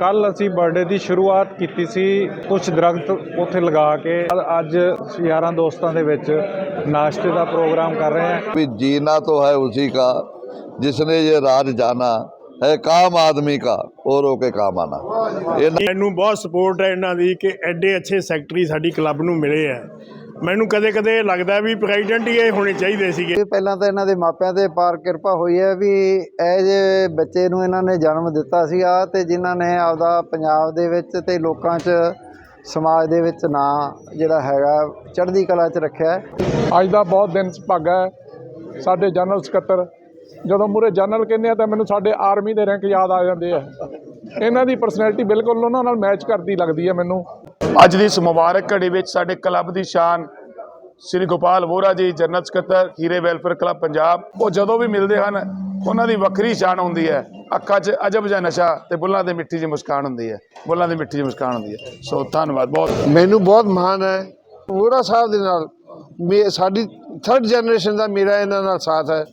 ਕੱਲ ਅਸੀਂ ਬਰਥਡੇ ਦੀ ਸ਼ੁਰੂਆਤ ਕੀਤੀ ਸੀ ਕੁਝ ਦਰਖਤ ਉੱਥੇ ਲਗਾ ਕੇ। ਅੱਜ ਯਾਰਾਂ ਦੋਸਤਾਂ ਦੇ ਵਿੱਚ ਨਾਸ਼ਤੇ ਦਾ ਪ੍ਰੋਗਰਾਮ ਕਰ ਰਹੇ ਹਾਂ। ਵੀ ਜੀਣਾ ਤਾਂ ਹੈ ਉਸੇ ਦਾ ਜਿਸ ਨੇ ਇਹ ਰਾਜ ਜਾਣਾ ਹੈ ਕਾਮ ਆਦਮੀ ਦਾ ਔਰ ਹੋ ਕੇ ਕਾਮ ਆਣਾ। ਇਹਨੂੰ ਬਹੁਤ ਸਪੋਰਟ ਹੈ ਇਹਨਾਂ ਦੀ ਕਿ ਐਡੇ ਅੱਛੇ ਸੈਕਟਰੀ ਸਾਡੀ ਕਲੱਬ ਨੂੰ ਮਿਲੇ ਆ ਮੈਨੂੰ ਕਦੇ ਕਦੇ ਲੱਗਦਾ ਵੀ ਪ੍ਰੈਜ਼ੀਡੈਂਟ ਹੀ ਇਹ ਹੋਣੇ ਚਾਹੀਦੇ ਸੀਗੇ। ਇਹ ਪਹਿਲਾਂ ਤਾਂ ਇਹਨਾਂ ਦੇ ਮਾਪਿਆਂ ਤੇ ਪਾਰ ਕਿਰਪਾ ਹੋਈ ਹੈ ਵੀ ਇਹ ਜੇ ਬੱਚੇ ਨੂੰ ਇਹਨਾਂ ਨੇ ਜਨਮ ਦਿੱਤਾ ਸੀਗਾ ਤੇ ਜਿਨ੍ਹਾਂ ਨੇ ਆਪਦਾ ਪੰਜਾਬ ਦੇ ਵਿੱਚ ਤੇ ਲੋਕਾਂ 'ਚ ਸਮਾਜ ਦੇ ਵਿੱਚ ਨਾਂ ਜਿਹੜਾ ਹੈਗਾ ਚੜ੍ਹਦੀ ਕਲਾ 'ਚ ਰੱਖਿਆ ਹੈ। ਅੱਜ ਦਾ ਬਹੁਤ ਦਿਨ ਸੁਭਾਗਾ ਹੈ। ਸਾਡੇ ਜਨਰਲ ਸਕੱਤਰ ਜਦੋਂ ਮੂਰੇ ਜਨਰਲ ਕਹਿੰਦੇ ਆ ਤਾਂ ਮੈਨੂੰ ਸਾਡੇ ਆਰਮੀ ਦੇ ਰੈਂਕ ਯਾਦ ਆ ਜਾਂਦੇ ਆ। ਇਹਨਾਂ ਦੀ ਪਰਸਨੈਲਿਟੀ ਬਿਲਕੁਲ ਉਹਨਾਂ ਨਾਲ ਮੈਚ ਕਰਦੀ ਲੱਗਦੀ ਹੈ ਮੈਨੂੰ। ਅੱਜ ਦੀ ਇਸ ਮੁਬਾਰਕ ਘੜੀ ਵਿੱਚ ਸਾਡੇ ਕਲੱਬ ਦੀ ਸ਼ਾਨ ਸ੍ਰੀ ਗੋਪਾਲ ਵੋਰਾ ਜੀ, ਜਨਰਲ ਸਕੱਤਰ, ਹੀਰੇ ਵੈਲਫੇਅਰ ਕਲੱਬ ਪੰਜਾਬ, ਉਹ ਜਦੋਂ ਵੀ ਮਿਲਦੇ ਹਨ, ਉਹਨਾਂ ਦੀ ਵੱਖਰੀ ਸ਼ਾਨ ਹੁੰਦੀ ਹੈ। ਅੱਖਾਂ 'ਚ ਅਜਬ ਜਿਹਾ ਨਸ਼ਾ ਤੇ ਬੁੱਲਾਂ ਤੇ ਮਿੱਠੀ ਜਿਹੀ ਮੁਸਕਾਨ ਹੁੰਦੀ ਹੈ। ਬੁੱਲਾਂ ਦੀ ਮਿੱਠੀ ਜਿਹੀ ਮੁਸਕਾਨ ਹੁੰਦੀ ਹੈ। ਸੋ ਧੰਨਵਾਦ, ਬਹੁਤ ਮੈਨੂੰ ਬਹੁਤ ਮਾਣ ਹੈ। ਵੋਰਾ ਸਾਹਿਬ ਦੇ ਨਾਲ ਮੇ, ਸਾਡੀ ਥਰਡ ਜਨਰੇਸ਼ਨ ਦਾ ਮੇਰਾ ਇਹਨਾਂ ਨਾਲ ਸਾਥ ਹੈ।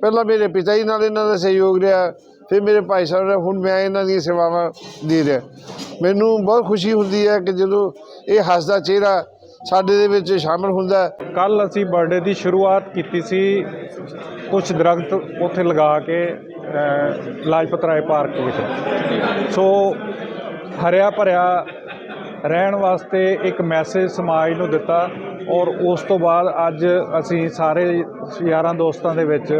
ਪਹਿਲਾਂ ਮੇਰੇ ਪਿਤਾ ਜੀ ਨਾਲ ਇਹਨਾਂ ਦਾ ਸਹਿਯੋਗ ਰਿਹਾ। ਫਿਰ ਮੇਰੇ ਭਾਈ ਸਾਹਿਬ ਨੇ ਹੁਣ ਮੈਂ ਇਹਨਾਂ ਦੀਆਂ ਸੇਵਾਵਾਂ ਦੇ ਰਿਹਾ। ਮੈਨੂੰ ਬਹੁਤ ਖੁਸ਼ੀ ਹੁੰਦੀ ਹੈ ਕਿ ਜਦੋਂ ਇਹ ਹੱਸਦਾ ਚਿਹਰਾ ਸਾਡੇ ਦੇ ਵਿੱਚ ਸ਼ਾਮਲ ਹੁੰਦਾ ਹੈ। ਕੱਲ ਅਸੀਂ ਬਰਥਡੇ ਦੀ ਸ਼ੁਰੂਆਤ ਕੀਤੀ ਸੀ ਕੁਝ ਦਰਖਤ ਉੱਥੇ ਲਗਾ ਕੇ ਲਾਜਪਤ ਰਾਏ ਪਾਰਕ ਵਿੱਚ। ਸੋ ਹਰਿਆ ਭਰਿਆ ਰਹਿਣ ਵਾਸਤੇ ਇੱਕ ਮੈਸੇਜ ਸਮਾਜ ਨੂੰ ਦਿੱਤਾ। ਔਰ ਉਸ ਤੋਂ ਬਾਅਦ ਅੱਜ ਅਸੀਂ ਸਾਰੇ ਯਾਰਾਂ ਦੋਸਤਾਂ ਦੇ ਵਿੱਚ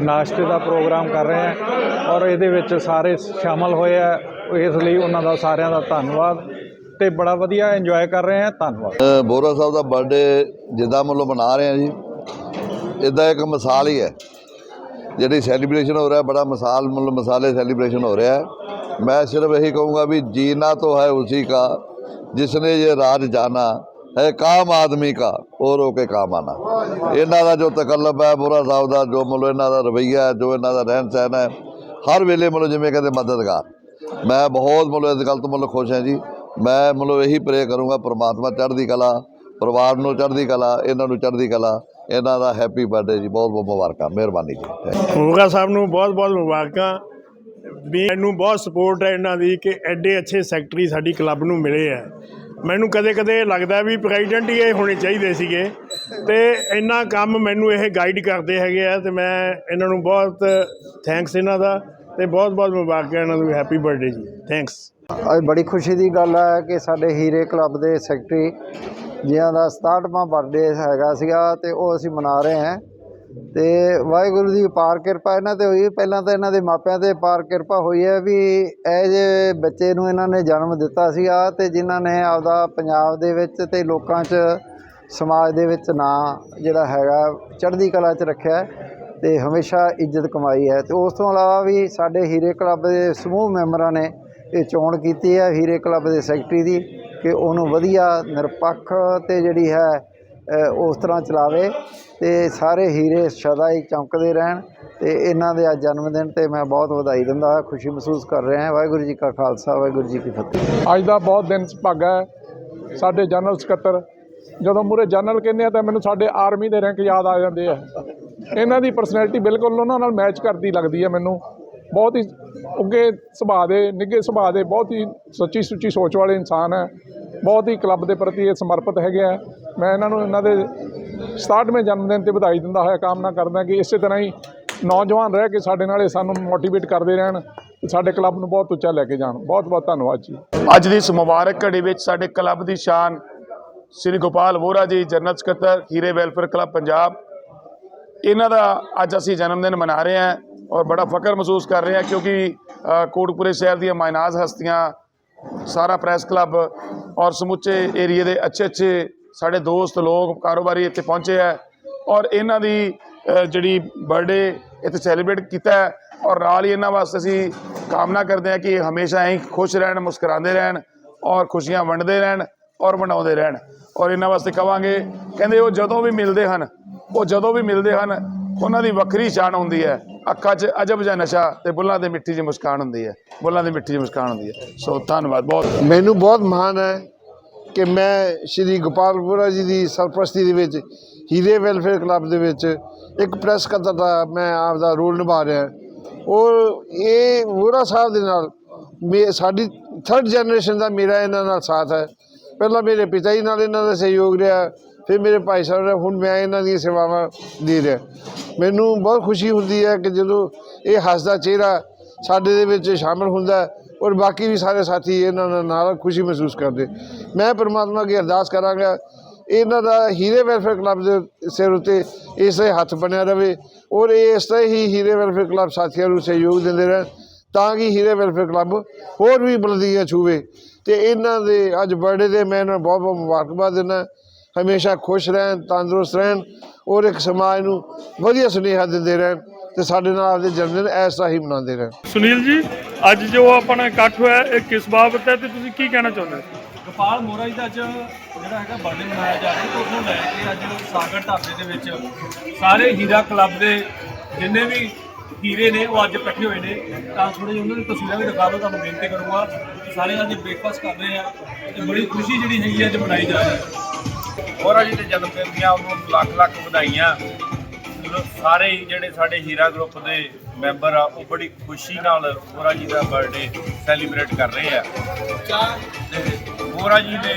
ਨਾਸ਼ਤੇ ਦਾ ਪ੍ਰੋਗਰਾਮ ਕਰ ਰਹੇ ਹਾਂ ਔਰ ਇਹਦੇ ਵਿੱਚ ਸਾਰੇ ਸ਼ਾਮਲ ਹੋਏ ਆ। ਇਸ ਲਈ ਉਹਨਾਂ ਦਾ ਸਾਰਿਆਂ ਦਾ ਧੰਨਵਾਦ ਤੇ ਬੜਾ ਵਧੀਆ ਇੰਜੋਏ ਕਰ ਰਹੇ ਹਾਂ। ਧੰਨਵਾਦ। ਬੋਰਾ ਸਾਹਿਬ ਦਾ ਬਰਥਡੇ ਜਿੱਦਾਂ ਮੰਨ ਲਓ ਮਨਾ ਰਹੇ ਹਾਂ ਜੀ ਇਦਾਂ ਇੱਕ ਮਿਸਾਲ ਹੀ ਹੈ। ਜਿਹੜੀ ਸੈਲੀਬ੍ਰੇਸ਼ਨ ਹੋ ਰਿਹਾ, ਬੜਾ ਮਿਸਾਲ ਮਤਲਬ ਮਸਾਲੇ ਸੈਲੀਬ੍ਰੇਸ਼ਨ ਹੋ ਰਿਹਾ ਮੈਂ ਸਿਰਫ ਇਹੀ ਕਹੂੰਗਾ ਵੀ ਜੀਨਾ ਤੋਂ ਹੈ ਉਸੇ ਦਾ ਜਿਸਨੇ ਇਹ ਰਾਜ ਜਾਣਾ ਹੈ ਕਾਮ ਆਦਮੀ ਦਾ ਉਹ ਰੋ ਕੇ ਕਾਮ ਆਣਾ। ਇਹਨਾਂ ਦਾ ਜੋ ਤਕਲਬ ਹੈ, ਬੁਰਾ ਸਾਹਿਬ ਦਾ, ਜੋ ਮਤਲਬ ਇਹਨਾਂ ਦਾ ਰਵਈਆ ਹੈ, ਜੋ ਇਹਨਾਂ ਦਾ ਰਹਿਣ ਸਹਿਣ ਹੈ, ਹਰ ਵੇਲੇ ਮਤਲਬ ਜਿਵੇਂ ਕਹਿੰਦੇ ਮਦਦਗਾਰ। ਮੈਂ ਬਹੁਤ ਮਤਲਬ ਇਸ ਗੱਲ ਤੋਂ ਮਤਲਬ ਖੁਸ਼ ਹਾਂ ਜੀ। ਮੈਂ ਮਤਲਬ ਇਹੀ ਪ੍ਰੇ ਕਰੂੰਗਾ, ਪ੍ਰਮਾਤਮਾ ਚੜ੍ਹਦੀ ਕਲਾ, ਪਰਿਵਾਰ ਨੂੰ ਚੜ੍ਹਦੀ ਕਲਾ, ਇਹਨਾਂ ਨੂੰ ਚੜ੍ਹਦੀ ਕਲਾ, ਇਹਨਾਂ ਦਾ ਹੈਪੀ ਬਰਥਡੇ ਜੀ, ਬਹੁਤ ਬਹੁਤ ਮੁਬਾਰਕਾਂ, ਮਿਹਰਬਾਨੀ ਜੀ ਹੋਗਾ ਸਾਹਿਬ ਨੂੰ ਬਹੁਤ ਬਹੁਤ ਮੁਬਾਰਕਾਂ। ਵੀ ਮੈਨੂੰ ਬਹੁਤ ਸਪੋਰਟ ਹੈ ਇਹਨਾਂ ਦੀ ਕਿ ਐਡੇ ਅੱਛੇ ਸੈਕਟਰੀ ਸਾਡੀ ਕਲੱਬ ਨੂੰ ਮਿਲੇ ਆ ਮੈਨੂੰ ਕਦੇ ਕਦੇ ਲੱਗਦਾ ਵੀ ਪ੍ਰੈਜ਼ੀਡੈਂਟ ਹੀ ਇਹ ਹੋਣੇ ਚਾਹੀਦੇ ਸੀਗੇ। ਤੇ ਇੰਨਾ ਕੰਮ ਮੈਨੂੰ ਇਹ ਗਾਈਡ ਕਰਦੇ ਹੈਗੇ ਆ ਤੇ ਮੈਂ ਇਹਨਾਂ ਨੂੰ ਬਹੁਤ ਥੈਂਕਸ ਇਹਨਾਂ ਦਾ ਤੇ ਬਹੁਤ ਬਹੁਤ ਮੁਬਾਰਕਾਂ ਇਹਨਾਂ ਨੂੰ ਹੈਪੀ ਬਰਥਡੇ ਜੀ। ਥੈਂਕਸ ਅੱਜ ਬੜੀ ਖੁਸ਼ੀ ਦੀ ਗੱਲ ਹੈ ਕਿ ਸਾਡੇ ਹੀਰੇ ਕਲੱਬ ਦੇ ਸੈਕਟਰੀ ਜਿਨ੍ਹਾਂ ਦਾ 67ਵਾਂ ਬਰਥਡੇ ਹੈਗਾ ਸੀਗਾ ਤੇ ਉਹ ਅਸੀਂ ਮਨਾ ਰਹੇ ਹਾਂ। ਤੇ ਵਾਹਿਗੁਰੂ ਦੀ ਪਾਰ ਕਿਰਪਾ ਇਹਨਾਂ ਤੇ ਹੋਈ। ਪਹਿਲਾਂ ਤਾਂ ਇਹਨਾਂ ਦੇ ਮਾਪਿਆਂ ਤੇ ਪਾਰ ਕਿਰਪਾ ਹੋਈ ਹੈ ਵੀ ਇਹ ਜੇ ਬੱਚੇ ਨੂੰ ਇਹਨਾਂ ਨੇ ਜਨਮ ਦਿੱਤਾ ਸੀਗਾ ਤੇ ਜਿਨ੍ਹਾਂ ਨੇ ਆਪਦਾ ਪੰਜਾਬ ਦੇ ਵਿੱਚ ਤੇ ਲੋਕਾਂ 'ਚ, ਸਮਾਜ ਦੇ ਵਿੱਚ ਨਾਂ ਜਿਹੜਾ ਹੈਗਾ ਚੜ੍ਹਦੀ ਕਲਾ 'ਚ ਰੱਖਿਆ ਹੈ ਤੇ ਹਮੇਸ਼ਾ ਇੱਜ਼ਤ ਕਮਾਈ ਹੈ। ਤੇ ਉਸ ਤੋਂ ਇਲਾਵਾ ਵੀ ਸਾਡੇ ਹੀਰੇ ਕਲੱਬ ਦੇ ਸਮੂਹ ਮੈਂਬਰਾਂ ਨੇ ਇਹ ਚੋਣ ਕੀਤੀ ਹੈ ਹੀਰੇ ਕਲੱਬ ਦੇ ਸੈਕਟਰੀ ਦੀ ਕਿ ਉਹਨੂੰ ਵਧੀਆ ਨਿਰਪੱਖ ਤੇ ਜਿਹੜੀ ਹੈ ਉਸ ਤਰ੍ਹਾਂ ਚਲਾਵੇ ਤੇ ਸਾਰੇ ਹੀਰੇ ਸਦਾ ਹੀ ਚਮਕਦੇ ਰਹਿਣ ਤੇ ਇਹਨਾਂ ਦੇ ਅੱਜ ਜਨਮ ਦਿਨ ਤੇ ਮੈਂ ਬਹੁਤ ਵਧਾਈ ਦਿੰਦਾ ਹਾਂ ਖੁਸ਼ੀ ਮਹਿਸੂਸ ਕਰ ਰਿਹਾ ਹਾਂ। ਵਾਹਿਗੁਰੂ ਜੀ ਕਾ ਖਾਲਸਾ, ਵਾਹਿਗੁਰੂ ਜੀ ਕੀ ਫਤਿਹ। ਅੱਜ ਦਾ ਬਹੁਤ ਦਿਨ ਭਾਗਾ ਹੈ। ਸਾਡੇ ਜਨਰਲ ਸਕੱਤਰ, ਜਦੋਂ ਮੂਰੇ ਜਨਰਲ ਕਹਿੰਦੇ ਆ ਤਾਂ ਮੈਨੂੰ ਸਾਡੇ ਆਰਮੀ ਦੇ ਰੈਂਕ ਯਾਦ ਆ ਜਾਂਦੇ ਆ। ਇਹਨਾਂ ਦੀ ਪਰਸਨੈਲਿਟੀ ਬਿਲਕੁਲ ਉਹਨਾਂ ਨਾਲ ਮੈਚ ਕਰਦੀ ਲੱਗਦੀ ਹੈ ਮੈਨੂੰ। ਬਹੁਤ ਹੀ ਉੱਗੇ ਸੁਭਾਅ ਦੇ, ਨਿੱਘੇ ਸੁਭਾਅ ਦੇ, ਬਹੁਤ ਹੀ ਸੱਚੀ ਸੁੱਚੀ ਸੋਚ ਵਾਲੇ ਇਨਸਾਨ ਹੈ ਬਹੁਤ ਹੀ ਕਲੱਬ ਦੇ ਪ੍ਰਤੀ ਇਹ ਸਮਰਪਿਤ ਹੈਗੇ ਆ। ਮੈਂ ਇਹਨਾਂ ਨੂੰ ਇਹਨਾਂ ਦੇ 67ਵੇਂ ਜਨਮ ਦਿਨ ਤੇ ਵਧਾਈ ਦਿੰਦਾ ਹੋਇਆ ਕਾਮਨਾ ਕਰਦਾ ਕਿ ਇਸੇ ਤਰ੍ਹਾਂ ਹੀ ਨੌਜਵਾਨ ਰਹਿ ਕੇ ਸਾਡੇ ਨਾਲ ਇਹ ਸਾਨੂੰ ਮੋਟੀਵੇਟ ਕਰਦੇ ਰਹਿਣ ਤੇ ਸਾਡੇ ਕਲੱਬ ਨੂੰ ਬਹੁਤ ਉੱਚਾ ਲੈ ਕੇ ਜਾਣ। ਬਹੁਤ ਬਹੁਤ ਧੰਨਵਾਦ ਜੀ। ਅੱਜ ਦੀ ਇਸ ਮੁਬਾਰਕ ਘੜੀ ਵਿੱਚ ਸਾਡੇ ਕਲੱਬ ਦੀ ਸ਼ਾਨ ਸ੍ਰੀ ਗੋਪਾਲ ਵੋਰਾ ਜੀ, ਜਨਰਲ ਸਕੱਤਰ, ਹੀਰੇ ਵੈਲਫੇਅਰ ਕਲੱਬ ਪੰਜਾਬ। ਇਹਨਾਂ ਦਾ ਅੱਜ ਅਸੀਂ ਜਨਮ ਦਿਨ ਮਨਾ ਰਹੇ ਹਾਂ ਔਰ ਬੜਾ ਫਖਰ ਮਹਿਸੂਸ ਕਰ ਰਹੇ ਹਾਂ ਕਿਉਂਕਿ ਕੋਟਪੁਰੇ ਸ਼ਹਿਰ ਦੀਆਂ ਮਾਇਨਾਜ਼ ਹਸਤੀਆਂ ਸਾਰਾ ਪ੍ਰੈਸ ਕਲੱਬ ਔਰ ਸਮੁੱਚੇ ਏਰੀਏ ਦੇ ਅੱਛੇ ਅੱਛੇ ਸਾਡੇ ਦੋਸਤ ਲੋਕ ਕਾਰੋਬਾਰੀ ਇੱਥੇ ਪਹੁੰਚੇ ਹੈ ਔਰ ਇਹਨਾਂ ਦੀ ਜਿਹੜੀ ਬਰਥਡੇ ਇੱਥੇ ਸੈਲੀਬ੍ਰੇਟ ਕੀਤਾ ਹੈ ਔਰ ਨਾਲ ਹੀ ਇਹਨਾਂ ਵਾਸਤੇ ਅਸੀਂ ਕਾਮਨਾ ਕਰਦੇ ਹਾਂ ਕਿ ਹਮੇਸ਼ਾ ਹੀ ਖੁਸ਼ ਰਹਿਣ, ਮੁਸਕਰਾਉਂਦੇ ਰਹਿਣ ਔਰ ਖੁਸ਼ੀਆਂ ਵੰਡਦੇ ਰਹਿਣ ਔਰ ਮਨਾਉਂਦੇ ਰਹਿਣ ਔਰ ਇਹਨਾਂ ਵਾਸਤੇ ਕਵਾਂਗੇ, ਕਹਿੰਦੇ ਉਹ ਜਦੋਂ ਵੀ ਮਿਲਦੇ ਹਨ, ਉਹ ਜਦੋਂ ਵੀ ਮਿਲਦੇ ਹਨ ਉਹਨਾਂ ਦੀ ਵੱਖਰੀ ਸ਼ਾਨ ਹੁੰਦੀ ਹੈ। ਅੱਖਾਂ 'ਚ ਅਜਬ ਜਿਹਾ ਨਸ਼ਾ ਤੇ ਬੁੱਲਾਂ ਦੇ ਮਿੱਠੀ ਜਿਹੀ ਮੁਸਕਾਨ ਹੁੰਦੀ ਹੈ। ਬੁੱਲਾਂ ਦੀ ਮਿੱਠੀ ਜਿਹੀ ਮੁਸਕਾਨ ਹੁੰਦੀ ਹੈ। ਸੋ ਧੰਨਵਾਦ, ਬਹੁਤ ਮੈਨੂੰ ਬਹੁਤ ਮਾਣ ਹੈ ਕਿ ਮੈਂ ਸ਼੍ਰੀ ਗੋਪਾਲ ਵੋਰਾ ਜੀ ਦੀ ਸਰਪ੍ਰਸਤੀ ਦੇ ਵਿੱਚ, ਹੀਰੇ ਵੈਲਫੇਅਰ ਕਲੱਬ ਦੇ ਵਿੱਚ ਇੱਕ ਪ੍ਰੈਸ ਸਕੱਤਰ ਦਾ ਮੈਂ ਆਪ ਦਾ ਰੋਲ ਨਿਭਾ ਰਿਹਾ ਔਰ ਇਹ ਵੋਰਾ ਸਾਹਿਬ ਦੇ ਨਾਲ ਮੇ, ਸਾਡੀ ਥਰਡ ਜਨਰੇਸ਼ਨ ਦਾ ਮੇਰਾ ਇਹਨਾਂ ਨਾਲ ਸਾਥ ਹੈ। ਪਹਿਲਾਂ ਮੇਰੇ ਪਿਤਾ ਜੀ ਨਾਲ ਇਹਨਾਂ ਦਾ ਸਹਿਯੋਗ ਰਿਹਾ। ਫਿਰ ਮੇਰੇ ਭਾਈ ਸਾਹਿਬ ਨੇ ਹੁਣ ਮੈਂ ਇਹਨਾਂ ਦੀਆਂ ਸੇਵਾਵਾਂ ਦੇ ਰਿਹਾ। ਮੈਨੂੰ ਬਹੁਤ ਖੁਸ਼ੀ ਹੁੰਦੀ ਹੈ ਕਿ ਜਦੋਂ ਇਹ ਹੱਸਦਾ ਚਿਹਰਾ ਸਾਡੇ ਦੇ ਵਿੱਚ ਸ਼ਾਮਲ ਹੁੰਦਾ ਔਰ ਬਾਕੀ ਵੀ ਸਾਰੇ ਸਾਥੀ ਇਹਨਾਂ ਨਾਲ- ਖੁਸ਼ੀ ਮਹਿਸੂਸ ਕਰਦੇ। ਮੈਂ ਪਰਮਾਤਮਾ ਅੱਗੇ ਅਰਦਾਸ ਕਰਾਂਗਾ, ਇਹਨਾਂ ਦਾ ਹੀਰੇ ਵੈਲਫੇਅਰ ਕਲੱਬ ਦੇ ਸਿਰ ਉੱਤੇ ਇਸ ਤਰ੍ਹਾਂ ਹੀ ਹੱਥ ਬਣਿਆ ਰਵੇ ਔਰ ਇਹ ਇਸ ਤਰ੍ਹਾਂ ਹੀ ਹੀਰੇ ਵੈਲਫੇਅਰ ਕਲੱਬ ਸਾਥੀਆਂ ਨੂੰ ਸਹਿਯੋਗ ਦਿੰਦੇ ਰਹਿਣ ਤਾਂ ਕਿ ਹੀਰੇ ਵੈਲਫੇਅਰ ਕਲੱਬ ਹੋਰ ਵੀ ਬੁਲੰਦੀਆਂ ਛੂਵੇ। ਤੇ ਇਹਨਾਂ ਦੇ ਅੱਜ ਬਰਥਡੇ ਦੇ ਮੈਂ ਇਹਨਾਂ ਨੂੰ ਬਹੁਤ ਬਹੁਤ ਮੁਬਾਰਕਬਾਦ ਦਿੰਦਾ ਹਮੇਸ਼ਾ ਖੁਸ਼ ਰਹਿਣ ਤੰਦਰੁਸਤ ਰਹਿਣ ਔਰ ਇੱਕ ਸਮਾਜ ਨੂੰ ਵਧੀਆ ਸੁਨੇਹਾ ਦਿੰਦੇ ਰਹਿਣ ਤੇ ਸਾਡੇ ਨਾਲ ਆਪਦੇ ਜਨਮ ਦਿਨ ਇਸ ਤਰ੍ਹਾਂ ਹੀ ਮਨਾਉਂਦੇ ਰਹਿਣ। ਸੁਨੀਲ ਜੀ ਅੱਜ ਜੋ ਆਪਣਾ ਇਕੱਠ ਹੋਇਆ ਇਹ ਕਿਸ ਬਾਬਤ ਹੈ ਤੇ ਤੁਸੀਂ ਕੀ ਕਹਿਣਾ ਚਾਹੁੰਦੇ ਹੋ? ਗੋਪਾਲ ਮੋਰਾ ਜੀ ਦਾ ਅੱਜ ਜਿਹੜਾ ਹੈਗਾ ਬਰਥਡੇ ਮਨਾਇਆ ਜਾ ਰਿਹਾ ਤੇ ਉਸ ਨੂੰ ਲੈ ਕੇ ਅੱਜ ਸਾਗਰ ਢਾਬੇ ਦੇ ਵਿੱਚ ਸਾਰੇ ਹੀਰਾ ਕਲੱਬ ਦੇ ਜਿੰਨੇ ਵੀ ਹੀਰੇ ਨੇ ਉਹ ਅੱਜ ਇਕੱਠੇ ਹੋਏ ਨੇ। ਤਾਂ ਥੋੜੀ ਜਿਹੀ ਉਹਨਾਂ ਦੀ ਤਸਵੀਰਾਂ ਵੀ ਦਿਖਾ ਦਿਓ ਤੁਹਾਨੂੰ ਬੇਨਤੀ ਕਰੂੰਗਾ। ਸਾਰੇ ਅੱਜ ਬ੍ਰੇਕਫਾਸਟ ਕਰ ਰਹੇ ਆ ਤੇ ਬੜੀ ਖੁਸ਼ੀ ਜਿਹੜੀ ਹੈਗੀ ਅੱਜ ਮਨਾਈ ਜਾ ਰਹੀ ਹੈ। ਮੋਹਰਾ ਜੀ ਦੇ ਜਨਮ ਦਿਨ ਦੀਆਂ ਉਹਨੂੰ ਲੱਖ ਲੱਖ ਵਧਾਈਆਂ। ਜਦੋਂ ਸਾਰੇ ਹੀ ਜਿਹੜੇ ਸਾਡੇ ਹੀਰਾ ਗਰੁੱਪ ਦੇ ਮੈਂਬਰ ਆ, ਉਹ ਬੜੀ ਖੁਸ਼ੀ ਨਾਲ ਹੋਰਾ ਜੀ ਦਾ ਬਰਥਡੇ ਸੈਲੀਬ੍ਰੇਟ ਕਰ ਰਹੇ ਆ। ਤੇ ਮੋਹਰਾ ਜੀ ਨੇ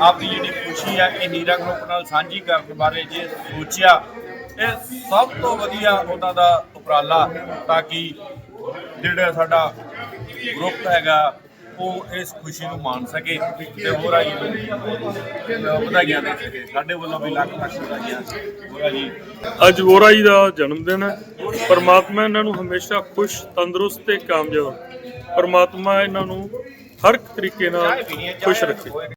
ਆਪਣੀ ਜਿਹੜੀ ਖੁਸ਼ੀ ਆ, ਇਹ ਹੀਰਾ ਗਰੁੱਪ ਨਾਲ ਸਾਂਝੀ ਕਰਨ ਬਾਰੇ ਜੇ ਸੋਚਿਆ, ਇਹ ਸਭ ਤੋਂ ਵਧੀਆ ਉਹਨਾਂ ਦਾ ਉਪਰਾਲਾ ਤਾਂ ਕਿ ਜਿਹੜਾ ਸਾਡਾ ਗਰੁੱਪ ਹੈਗਾ ਉਹ ਇਸ ਖੁਸ਼ੀ ਨੂੰ ਮਾਣ ਸਕੇ ਤੇ ਹੋਰਾਂ ਜੀ ਨੂੰ ਵਧਾਈਆਂ ਦੇ ਸਕੇ। ਸਾਡੇ ਵੱਲੋਂ ਵੀ ਲੱਖ ਲੱਖ ਵਧਾਈਆਂ। ਹੋਰਾਂ ਜੀ। ਅੱਜ ਵੋਰਾ ਜੀ ਦਾ ਜਨਮ ਦਿਨ ਹੈ। ਪਰਮਾਤਮਾ ਇਹਨਾਂ ਨੂੰ ਹਮੇਸ਼ਾ ਖੁਸ਼, ਤੰਦਰੁਸਤ ਤੇ ਕਾਮਯਾਬ। ਪਰਮਾਤਮਾ ਇਹਨਾਂ ਨੂੰ ਹਰ ਇੱਕ ਤਰੀਕੇ ਨਾਲ ਖੁਸ਼ ਰੱਖੇ।